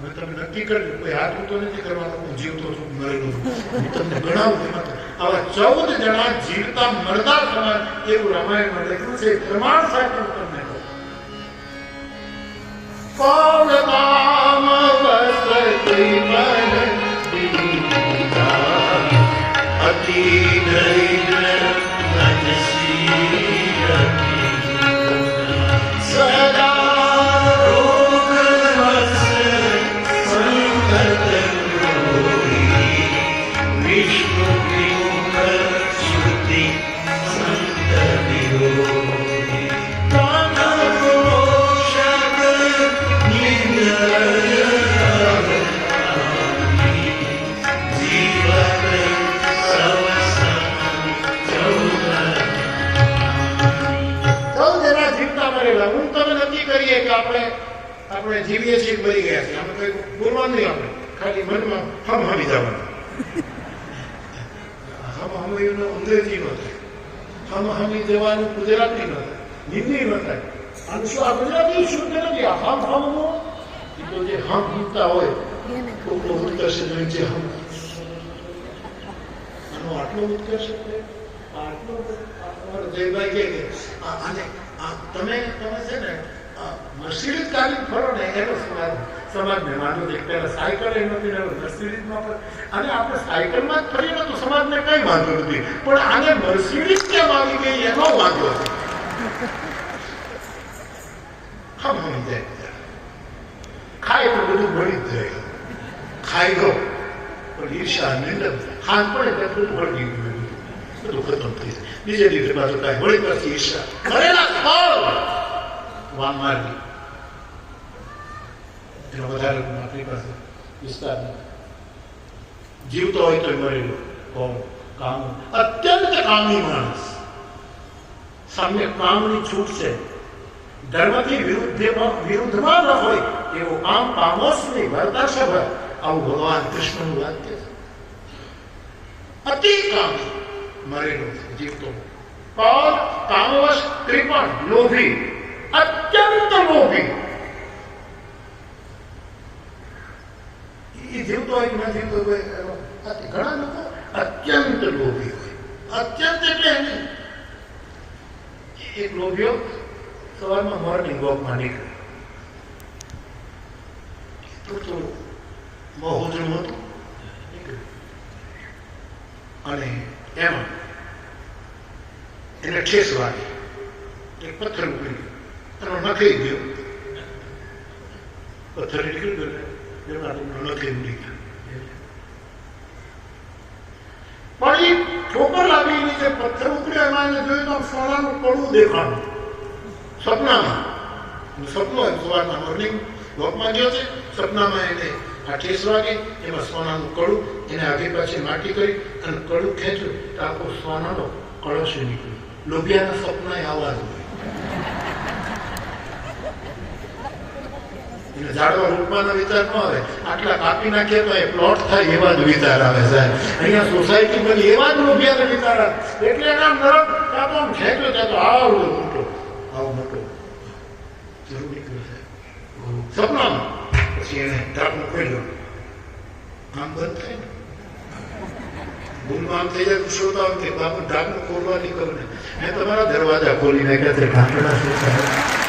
હવે તમે નક્કી કરજો કોઈ હાથ ઊંચો નથી કરવાનો હું જીવતો છું મરેલો તમને ગણાવું એમાં આવા ચૌદ જણા જીવતા મરતા સમાન એવું રામાયણમાં લખ્યું છે. પ્રમાણ સાથે તમને મન અતિ ધૈર્ય આપણે આપણે જીવીએ છીએ મરી ગયા છીએ? આપણે કઈ બોલવાનું નહીં આપણે. ખાલી મનમાં હમ હમી જવાનું. હમ હમીનો અંગ્રેજી નો થાય. હમ હમી જવાનું ગુજરાતી નો થાય. થાય. આનું શું આ જે હમતા હોય કોકનો ઉત્કર્ષ છે હમ. આનો આટલો ઉત્કર્ષ આટલો જયભાઈ કે આને તમે તમે છે ને મર્સિડીઝ ફરો ને એનો સમાજ સમાજને માનો છે પહેલા સાયકલ એ નથી રહ્યો મર્સિડીઝમાં પણ અને આપણે સાયકલમાં જ ફરીએ તો સમાજને કઈ વાંધો નથી. પણ આને મર્સિડીઝ કેમ આવી ગઈ એનો વાંધો છે ખબર જાય. ખાય તો બધું ભળી જાય. ખાઈ ગયો પણ ઈર્ષા નિંદન ખાન પણ એટલે બધું ભળી ગયું. બધું ખતમ થઈ જાય. બીજે દિવસે પાછું કાંઈ વળી પાછી ઈર્ષા. ભરેલા ફળ! વામ માર્ગી. એનો વધારે આપણી પાસે વિસ્તાર જીવતો હોય તો મરેલો કોમ કામ. અત્યંત કામી માણસ. સામે કામની છૂટ છે. ધર્મથી વિરુદ્ધમાં વિરુદ્ધમાં ન હોય એવો કામ પામોસની વર્તાસભ આવું ભગવાન કૃષ્ણનું વાક્ય છે. અતિ કામી મરેલો જીવતો. પણ કામવશ કૃપણ લોભી. અત્યંત લોભી એ જીવતો હોય ન જીવતો હોય ઘણા લોકો અત્યંત લોભી હોય. અત્યંત એટલે એની એક લોભીઓ સવારમાં મોર્નિંગ વોકમાં નીકળે. તો મોહુજનું હતું અને એમાં, એને ઠેસ વાગી. એક પથ્થર ઉકળી ગયો. એનો નખી ગયો પથ્થર નીકળી ગયો એમાં નખી ઉડી ગયો પણ ઠોકર લાગી નીચે પથ્થર ઉકળ્યો એમાં એને જોયું તો સોનાનું પડું દેખાણું સપનામાં સપનો સવારના મોર્નિંગ વોકમાં ગયો છે સપનામાં એને આ ઠેસ વાગી એમાં સોનાનું કડું એને આગી પાછી માટી કરી અને કડું ખેંચ્યું તો આખો સોનાનો કળશ નીકળ્યો લોભિયાના સપના આવા જ એને ઝાડવા રૂપવાના વિચાર આમ આમ બંધ થાય ને. આમ થઈ જાય કે બાપુ ઢાંકણું ખોલવાની ખબર ને. મેં તમારા દરવાજા ખોલી નાખ્યા શું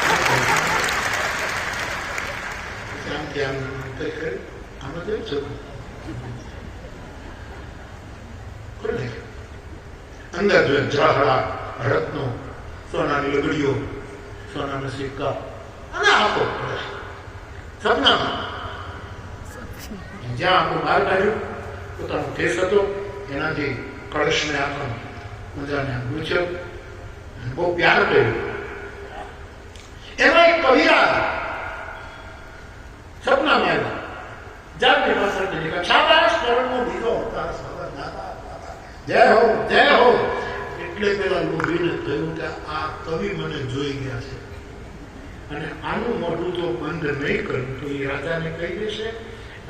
કેવું છે ખોલી નાખ્યું. અંદર જોયું ઝાહડા રત્નો સોનાની લગડીઓ સોનાના સિક્કા અને આપો. સપનામાં જ્યાં આખું બહાર કાઢ્યું પોતાનો કેસ હતો એનાથી કળશને આખો મજાને ગૂંચ્યો બહુ પ્યાર કર્યો એમાં એક કવિરા સપનામાં આવ્યા જાગને પાછળ નીકળ્યા શાબાશ કરણનો બીજો અવતાર સવાર દાદા દાદા. જય હો જય હો એટલે પેલા લોભીને થયું કે આ કવિ મને જોઈ ગયા છે અને આનું મોઢું તો બંધ નહીં કરું તો એ રાજાને કહી દેશે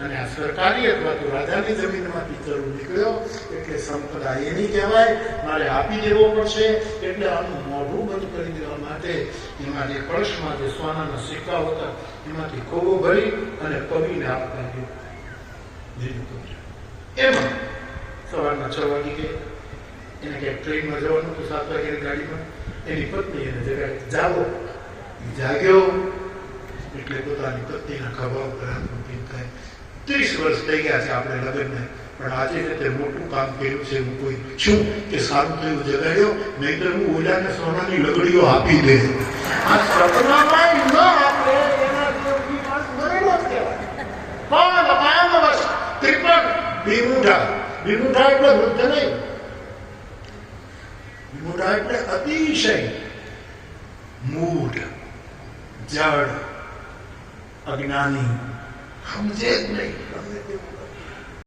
અને આ સરકારી અથવા તો રાજાની જમીનમાંથી ચરુ નીકળ્યો, એટલે સંપદા એની કહેવાય, મારે આપી દેવો પડશે, એટલે આનું મોઢું બંધ કરી દેવા માટે એમાં જે કળશમાં જે સોનાના સિક્કા હતા, એમાંથી કોવો ભરી અને કવિને આપવા ગયો. એમાં સવારના છ વાગે કે, એને ક્યાંક ટ્રેનમાં જવાનું હતું, સાત વાગ્યાની ગાડીમાં, એની પત્ની એને જગ્યાએ જાગો જાગ્યો, એટલે પોતાની પત્નીના ખભા ઉપર હાથ મૂકીને કહે ત્રીસ વર્ષ થઈ ગયા છે આપણે લગ્નને. પણ આજે તે મોટું કામ કર્યું છે હું કોઈ છું કે સારું થયું જગાડ્યો, નહીંતર હું ઓલાને સોનાની લગડીઓ આપી દે. આ સપનામાં ન આપે એટલે વૃદ્ધ નહીં. એટલે અતિશય મૂઢ, જડ, અજ્ઞાની. સમજે જ નહીં ગમે તેવું